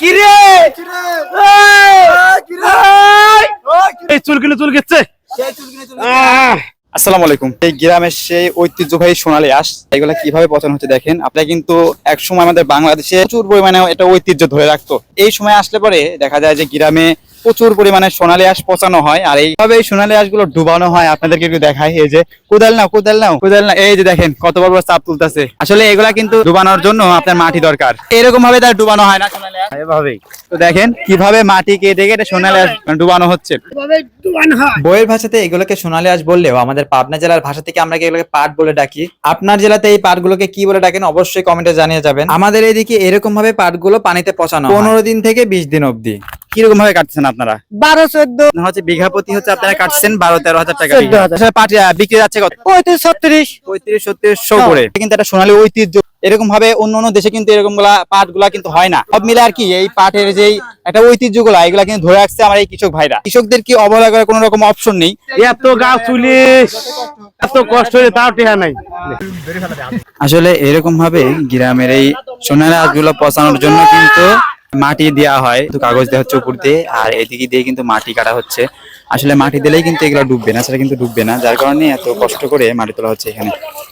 কি রে এই চুলকিনে চুল গেছে। আসসালামু আলাইকুম। এই গ্রামের সেই ঐতিহ্যবাহী সোনালী আস এগুলা কীভাবে পচন হচ্ছে দেখেন? আপনারা কিন্তু এক সময় আমাদের বাংলাদেশে প্রচুর পরিমাণে এটা ঐতিহ্য ধরে রাখতো। এই সময় আসলে পরে দেখা যায় যে গ্রামে প্রচুর পরিমাণে সোনালী আঁশ পচানো হয় আর এইভাবে এই সোনালী আঁশগুলো ডুবানো হয় আপনাদেরকে একটু দেখায় এই যে কোদাল নাও কোদাল নাও কোদাল না এই যে দেখেন কত বড় বড় চাপ তুলতেছে। আসলে এগুলা কিন্তু ডুবানোর জন্য আপনার মাটি দরকার। এরকম ভাবে তার ডুবানো হয় না সোনালী আঁশ। এভাবেই। তো দেখেন কীভাবে মাটি কেটে কেটে সোনালী আঁশ ডুবানো হচ্ছে। বইয়ের ভাষাতে এগুলোকে সোনালী আঁশ বললেও আমাদের পাবনা জেলার ভাষা থেকে আমরা এগুলোকে পাট বলে ডাকি? আপনার জেলাতে এই পাটগুলোকে কি বলে ডাকেন অবশ্যই কমেন্টে জানিয়ে যাবেন। আমাদের এদিকে এরকম ভাবে পাটগুলো পানিতে পচানো পনেরো দিন থেকে বিশ দিন অবধি। কীরকম ভাবে কাটছেন আপনারা? বারো চোদ্দ। হচ্ছে বিঘা প্রতি হচ্ছে আপনারা কাটছেন বারো তেরো হাজার টাকা আসলে বিক্রি যাচ্ছে কত? পঁয়ত্রিশ ছত্রিশ। পঁয়ত্রিশ ছত্রিশশো করে। কিন্তু একটা সোনালী ঐতিহ্য। এরকম ভাবে অন্য অন্য দেশে কিন্তু এরকমগুলা পাটগুলা কিন্তু হয় না। সব মিলে আর কি এই পাটের যেই একটা ঐতিহ্যগুলা এগুলা কিন্তু ধরে রাখছে আমার এই কৃষক ভাইরা। কৃষকদের কি অবহেলা করার কোনো রকম অপশন নেই? এত গা চুলিস এত কষ্ট হয়ে তাও টেহা নাই। আসলে এরকম ভাবে গ্রামের এই সোনালী আঁশগুলো পচানোর জন্য কিন্তু মাটি দেওয়া হয় তো কাগজ দেওয়া হচ্ছে উপর দিয়ে, আর এদিকে দিয়ে কিন্তু মাটি কাটা হচ্ছে। আসলে মাটি দিলেই কিন্তু এগুলো ডুববে না, সেটা কিন্তু ডুববে না, যার কারণে এত কষ্ট করে মাটি তোলা হচ্ছে এখানে।